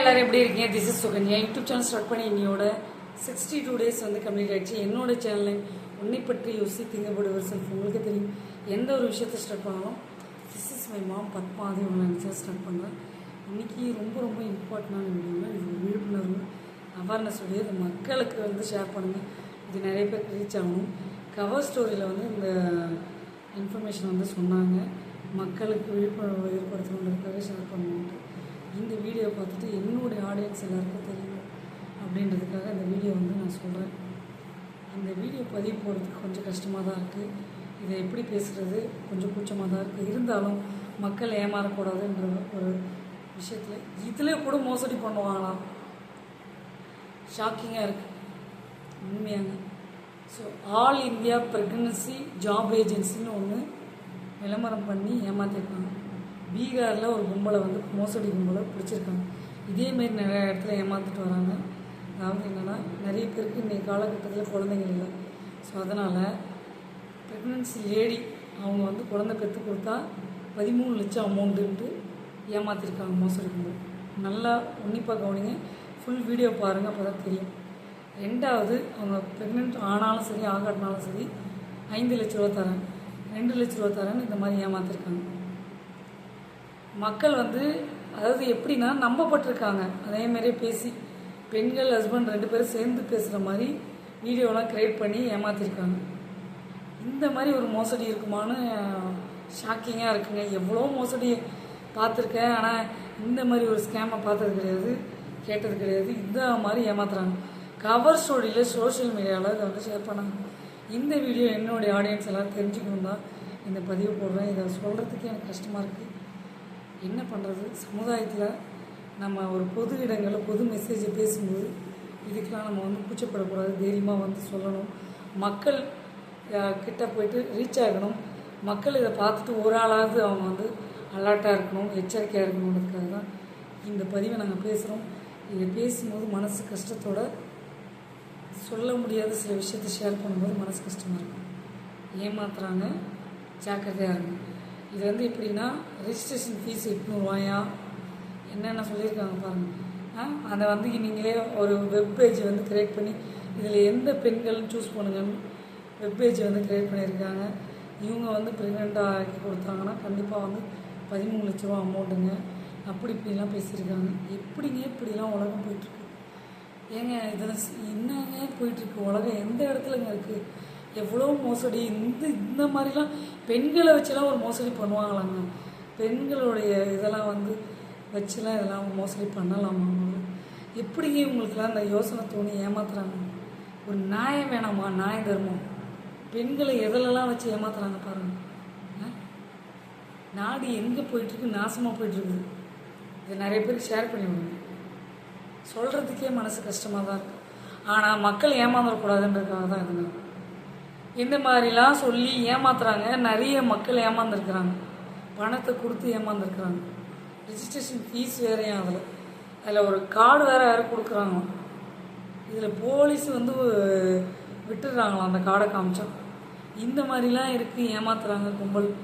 எல்லாரும் எப்படி இருக்கீங்க? This is Sukanya YouTube channel start பண்ணி என்னோட சிக்ஸ்டி டூ டேஸ் வந்து கம்ப்ளீட் ஆகிடுச்சு என்னோட சேனலை உன்னை பற்றி யோசி திங்கப்படுவர் செல்ஃப் உங்களுக்கு தெரியும். எந்த ஒரு விஷயத்தை ஸ்டார்ட் பண்ணாலும் this is my mom Padmathi உங்களை நினச்சா ஸ்டார்ட் பண்ணுறேன் இன்றைக்கி ரொம்ப ரொம்ப இம்பார்ட்டண்டான வீடியோங்க இது விழிப்புணர்வு அவேர்னஸ் உடைய இது மக்களுக்கு வந்து ஷேர் பண்ணுங்கள் இது நிறைய பேருக்கு ரீச் ஆகணும் கவர் ஸ்டோரியில் வந்து இந்த இன்ஃபர்மேஷன் வந்து சொன்னாங்க. மக்களுக்கு விழிப்புணர்வு ஏற்படுத்தணுன்றதுக்காக ஷேர் பண்ணணுன்ட்டு வீடியோ பார்த்துட்டு என்னுடைய ஆடியன்ஸ் எல்லாருக்கும் தெரியும் அப்படின்றதுக்காக இந்த வீடியோ வந்து நான் சொல்கிறேன் அந்த வீடியோ பதிவு போகிறதுக்கு கொஞ்சம் கஷ்டமாக தான் இருக்குது இதை எப்படி பேசுகிறது கொஞ்சம் கூச்சமாக தான் இருக்குது இருந்தாலும் மக்கள் ஏமாறக்கூடாதுன்ற ஒரு விஷயத்தில் இதில் கூட மோசடி பண்ணுவாங்களாம் ஷாக்கிங்காக இருக்குது உண்மையாங்க so all India pregnancy job ஏஜென்சின்னு ஒன்று விளம்பரம் பண்ணி ஏமாற்றிருக்காங்க பீகாரில் ஒரு கும்பலை வந்து மோசடி கும்பலை பிடிச்சிருக்காங்க. இதேமாரி நிறைய இடத்துல ஏமாந்துட்டு வராங்க. அதாவது என்னென்னா நிறைய பேருக்கு இன்றைய காலகட்டத்தில் குழந்தைங்க இல்லை. ஸோ அதனால் ப்ரெக்னன்சி லேடி அவங்க வந்து குழந்தை பெற்று கொடுத்தா பதிமூணு லட்சம் அமௌண்ட்டுன்ட்டு ஏமாற்றிருக்காங்க மோசடி கும்பல். நல்லா உன்னிப்பாக கவனிங்க. ஃபுல் வீடியோ பாருங்கள் அப்போ தான் தெரியும். ரெண்டாவது அவங்க ப்ரெக்னென்ட் ஆனாலும் சரி ஆகாட்டினாலும் சரி ஐந்து லட்ச ரூபா தரேன் ரெண்டு லட்ச ரூபா தரேன்னு இந்த மாதிரி ஏமாத்திருக்காங்க. மக்கள் வந்து அதாவது எப்படின்னா நம்பப்பட்டிருக்காங்க. அதே மாதிரியே பேசி பெண்கள் ஹஸ்பண்ட் ரெண்டு பேரும் சேர்ந்து பேசுகிற மாதிரி வீடியோலாம் க்ரியேட் பண்ணி ஏமாத்திருக்காங்க. இந்த மாதிரி ஒரு மோசடி இருக்குமான்னு ஷாக்கிங்காக இருக்குங்க. எவ்வளோ மோசடி பார்த்துருக்கேன். ஆனால் இந்த மாதிரி ஒரு ஸ்கேமை பார்த்தது கிடையாது கேட்டது கிடையாது. இந்த மாதிரி ஏமாத்துறாங்க. கவர் ஸ்டோரியில் சோஷியல் மீடியாவில் இதை வந்து ஷேர் பண்ணாங்க. இந்த வீடியோ என்னுடைய ஆடியன்ஸ் எல்லாம் தெரிஞ்சுக்கணும் தான் இந்த பதிவு போடுறேன். இதை சொல்கிறதுக்கு எனக்கு கஷ்டமாக இருக்குது என்ன பண்ணுறது சமுதாயத்தில் நம்ம ஒரு பொது இடங்களில் பொது மெசேஜை பேசும்போது இதுக்கெலாம் நம்ம வந்து கூச்சப்படக்கூடாது தைரியமாக வந்து சொல்லணும். மக்கள் கிட்ட போயிட்டு ரீச் ஆகணும். மக்கள் இதை பார்த்துட்டு ஒரு ஆளாவது அவங்க வந்து அலர்ட்டாக இருக்கணும் எச்சரிக்கையாக இருக்கணுன்றதுக்காக தான் இந்த பதிவை நாங்கள் பேசுகிறோம் இதை பேசும்போது மனசு கஷ்டத்தோட சொல்ல முடியாத சில விஷயத்தை ஷேர் பண்ணும்போது மனசு கஷ்டமாக இருக்கும். ஏமாத்துறாங்க ஜாக்கிரதையாக இருக்கும் இது வந்து எப்படின்னா ரெஜிஸ்ட்ரேஷன் ஃபீஸ் எட்நூறுவாயா? என்னென்ன சொல்லியிருக்காங்க பாருங்கள் ஆ அதை வந்து நீங்களே ஒரு வெப் பேஜ் வந்து கிரியேட் பண்ணி இதில் எந்த பெண்கள்னு சூஸ் பண்ணுங்கன்னு வெப் பேஜ் வந்து கிரியேட் பண்ணியிருக்காங்க. இவங்க வந்து ப்ரெக்னெண்ட்டாக ஆக்கி கொடுத்தாங்கன்னா கண்டிப்பாக வந்து பதிமூணு லட்ச ரூபா அமௌண்ட்டுங்க அப்படி இப்படிலாம் பேசியிருக்காங்க. எப்படிங்க இப்படிலாம் உலகம் போயிட்டுருக்கு ஏங்க இதில் என்னங்க போயிட்டுருக்கு உலகம் எந்த இடத்துலங்க இருக்குது எவ்வளோ மோசடி? இந்த இந்த மாதிரிலாம் பெண்களை வச்சுலாம் ஒரு மோசடி பண்ணுவாங்களாங்க. பெண்களுடைய இதெல்லாம் வந்து வச்சுலாம் இதெல்லாம் மோசடி பண்ணலாமா? எப்படிங்க இவங்களுக்குலாம் அந்த யோசனை தோணி ஏமாத்துறாங்க? ஒரு நியாயம் வேணாமா? நியாய தர்மம் பெண்களை எதிலெல்லாம் வச்சு ஏமாத்துறாங்க பாருங்க. நாடு எங்கே போயிட்டுருக்கு? நாசமாக போயிட்டுருக்குது. இதை நிறைய பேருக்கு ஷேர் பண்ணிவிடுங்க சொல்கிறதுக்கே மனசு கஷ்டமாக தான் இருக்குது ஆனால் மக்கள் ஏமாந்துடக்கூடாதுன்றதுக்காக தான் இதுங்க இந்த மாதிரிலாம் சொல்லி ஏமாத்துறாங்க. நிறைய மக்கள் ஏமாந்துருக்குறாங்க. பணத்தை கொடுத்து ஏமாந்துருக்குறாங்க. ரிஜிஸ்ட்ரேஷன் ஃபீஸ் வேறையும் அதில். அதில் ஒரு கார்டு வேறு வேறு கொடுக்குறாங்க. இதில் போலீஸ் வந்து விட்டுடுறாங்களாம் அந்த கார்டை காமிச்சா? இந்த மாதிரிலாம் இருக்குது ஏமாத்துறாங்க கும்பல்.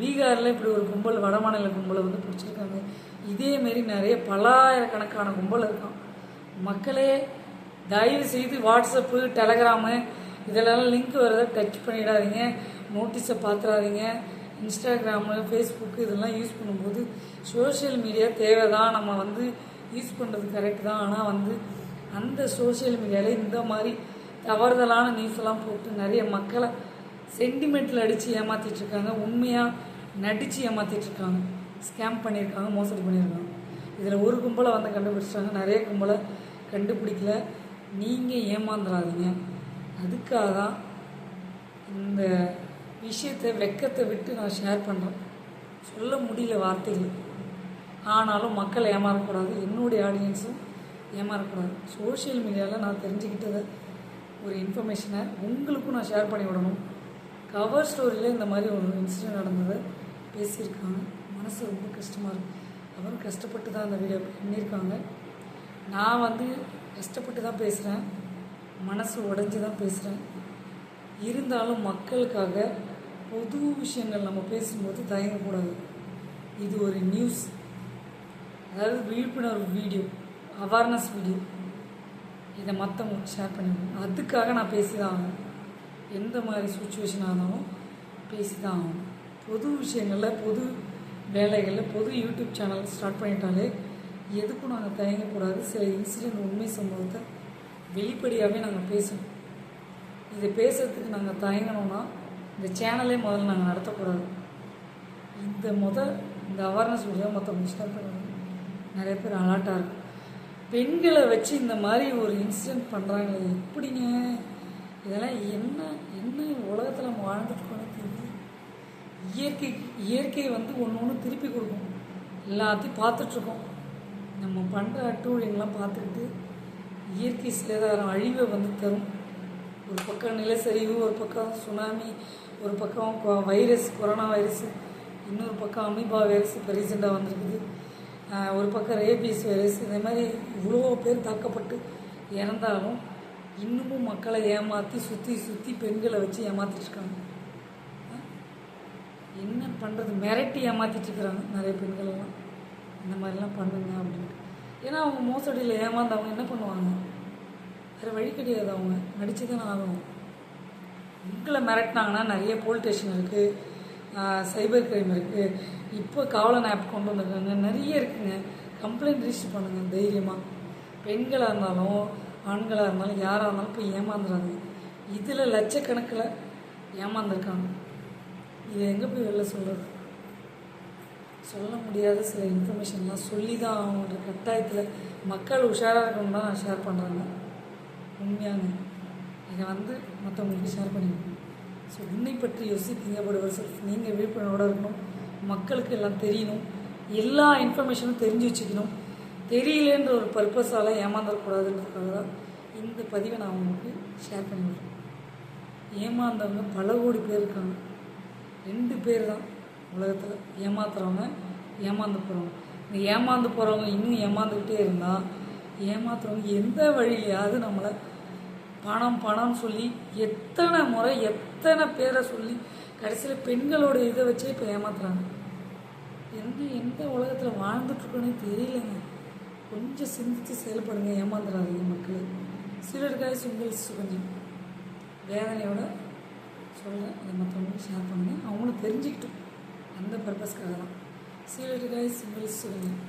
பீகாரில் இப்படி ஒரு கும்பல் வடமாநில கும்பலை வந்து பிடிச்சிருக்காங்க. இதேமாரி நிறைய பல்லாயிரக்கணக்கான கும்பல் இருக்கான். மக்களே தயவு செய்து வாட்ஸ்அப்பு டெலகிராமு இதெல்லாம் லிங்க் வரதை டச் பண்ணிடாதீங்க. நோட்டீஸை பார்த்துடாதீங்க இன்ஸ்டாகிராமு ஃபேஸ்புக்கு இதெல்லாம் யூஸ் பண்ணும்போது சோஷியல் மீடியா தேவை தான் நம்ம வந்து யூஸ் பண்ணுறது கரெக்ட் தான். ஆனால் வந்து அந்த சோஷியல் மீடியாவில் இந்த மாதிரி தவறுதலான நியூஸ் எல்லாம் போட்டு நிறைய மக்களை சென்டிமெண்ட்டில் அடித்து ஏமாற்றிட்டுருக்காங்க உண்மையாக நடித்து ஏமாற்றிட்டுருக்காங்க ஸ்கேம் பண்ணியிருக்காங்க மோசடி பண்ணியிருக்காங்க. இதில் ஒரு கும்பலை வந்து கண்டுபிடிச்சிட்டாங்க. நிறைய கும்பலை கண்டுபிடிக்கல. நீங்கள் ஏமாந்துடாதீங்க அதுக்காக தான் இந்த விஷயத்தை வெக்கத்தை விட்டு நான் ஷேர் பண்ணுறேன் சொல்ல முடியல வார்த்தைகள். ஆனாலும் மக்கள் ஏமாறக்கூடாது. என்னுடைய ஆடியன்ஸும் ஏமாறக்கூடாது. சோஷியல் மீடியாவில் நான் தெரிஞ்சுக்கிட்டதை ஒரு இன்ஃபர்மேஷனை உங்களுக்கும் நான் ஷேர் பண்ணி விடணும். கவர் ஸ்டோரியில் இந்த மாதிரி ஒரு இன்சிடென்ட் நடந்ததை. பேசியிருக்காங்க. மனசு ரொம்ப கஷ்டமாக இருக்குது அவரும் கஷ்டப்பட்டு தான் அந்த வீடியோ பண்ணியிருக்காங்க. நான் வந்து கஷ்டப்பட்டு தான் பேசுகிறேன் மனசு உடைஞ்சு தான் பேசுகிறேன் இருந்தாலும் மக்களுக்காக பொது விஷயங்கள் நம்ம பேசும்போது தயங்கக்கூடாது. இது ஒரு நியூஸ் அதாவது விழிப்புணர்வு வீடியோ அவேர்னஸ் வீடியோ இதை மற்றவங்களுக்கு ஷேர் பண்ணிவிடும் அதுக்காக நான் பேசி தான் ஆகணும். எந்த மாதிரி சுச்சுவேஷனாக இருந்தாலும் பேசி தான் ஆகணும். பொது விஷயங்களில் பொது வேலைகளில் பொது யூடியூப் சேனல் ஸ்டார்ட் பண்ணிட்டாலே எதுக்கும் நாங்கள் தயங்கக்கூடாது. சில இன்சிடென்ட் உண்மை சம்பவத்தை வெளிப்படையாகவே நாங்கள் பேசணும். இதை பேசுறதுக்கு நாங்கள் தயங்கினோம்னா இந்த சேனலே முதல்ல நாங்கள் நடத்தக்கூடாது. இந்த முத இந்த அவேர்னஸ் வழியாக மொத்தம் ஸ்டார்ட் பண்ணுவாங்க நிறைய பேர் அலர்ட்டாக இருக்கும். பெண்களை வச்சு இந்த மாதிரி ஒரு இன்சிடென்ட் பண்ணுறாங்க எப்படிங்க? இதெல்லாம் என்ன என்ன உலகத்தில் நம்ம வாழ்ந்துட்டு தெரியுது இயற்கை இயற்கை வந்து ஒன்று ஒன்று திருப்பி கொடுக்கும். எல்லாத்தையும் பார்த்துட்ருக்கோம் நம்ம பண்ணுற அட்டூழியங்கள்லாம் பார்த்துக்கிட்டு இயற்கை சேதாரம் அழிவை வந்து தரும். ஒரு பக்கம் நிலச்சரிவு ஒரு பக்கம் சுனாமி ஒரு பக்கம் கொ- வைரஸ் கொரோனா வைரஸ் இன்னொரு பக்கம் அமீபா வைரஸ் இப்போ ரீசெண்டாக வந்திருக்குது. ஒரு பக்கம் ரேபிஸ் வைரஸ் இந்த மாதிரி இவ்வளோ பேர் தாக்கப்பட்டு இறந்தாலும் இன்னமும் மக்களை ஏமாற்றி சுற்றி சுற்றி பெண்களை வச்சு ஏமாற்றிட்டுருக்காங்க என்ன பண்ணுறது மிரட்டி ஏமாற்றிட்டுருக்குறாங்க நிறைய பெண்களெல்லாம். இந்த மாதிரிலாம் பண்ணுங்க அப்படின்னு. ஏன்னா அவங்க மோசடியில் ஏமாந்தவங்க என்ன பண்ணுவாங்க? வேறு வழி கிடையாது அவங்க. நடிச்சு தானே ஆகணும். உங்களை மிரட்டினாங்கன்னா நிறைய போலீஸ் ஸ்டேஷன் இருக்குது சைபர் கிரைம் இருக்குது இப்போ காவலன் ஆப் கொண்டு வந்திருக்காங்க. நிறைய இருக்குங்க. கம்ப்ளைண்ட் ரிஜிஸ்டர் பண்ணுங்கள் தைரியமாக பெண்களாக இருந்தாலும் ஆண்களாக இருந்தாலும் யாராக இருந்தாலும் போய் ஏமாந்துறாங்க. இதில் லட்சக்கணக்கில் ஏமாந்துருக்காங்க. இதை எங்கே போய் வெளில சொல்கிறது சொல்ல முடியாத சில இன்ஃபர்மேஷன்லாம் சொல்லி தான் அவங்களோட கட்டாயத்தில் மக்கள் உஷாராக இருக்கணும் தான் நான் ஷேர் பண்ணுறேங்க உண்மையாங்க இதை வந்து மற்றவங்களுக்கு ஷேர் பண்ணிக்கணும். ஸோ உன்னை பற்றி யோசிப்பீங்க படுவர் செல்ஃப் நீங்கள் விழிப்புணர்வோடு இருக்கணும். மக்களுக்கு எல்லாம் தெரியணும். எல்லா இன்ஃபர்மேஷனும் தெரிஞ்சு வச்சுக்கணும். தெரியலன்ற ஒரு பர்பஸால் ஏமாந்துடக்கூடாதுன்றதுக்காக தான் இந்த பதிவை நான் உங்களுக்கு ஷேர் பண்ணி விடுறேன் ஏமாந்தவங்க பல கோடி பேர் இருக்காங்க. ரெண்டு பேர் தான் உலகத்தில் ஏமாத்துறவங்க ஏமாந்து போகிறவங்க இந்த ஏமாந்து போகிறவங்க இன்னும் ஏமாந்துக்கிட்டே இருந்தால் ஏமாத்துறவங்க எந்த வழியிலையாவது நம்மளை பணம் பணம்னு சொல்லி எத்தனை முறை எத்தனை பேரை சொல்லி கடைசியில் பெண்களோட இதை வச்சே இப்போ ஏமாத்துறாங்க. என்ன எந்த உலகத்தில் வாழ்ந்துட்டுருக்கோன்னே தெரியலங்க. கொஞ்சம் சிந்தித்து செயல்படுங்க ஏமாந்துடாதீங்க மக்கள். சிலருக்காய் சுங்கல் கொஞ்சம் வேதனையோட சொல்கிறேன் அதை மற்றவங்களும் ஷேர் பண்ணுங்கள் அவங்களும் தெரிஞ்சுக்கிட்டோம் அந்த பர்பஸ்க்காக தான் சீலட்டுக்காய் சிம்பிள்ஸ் சொல்லுங்கள்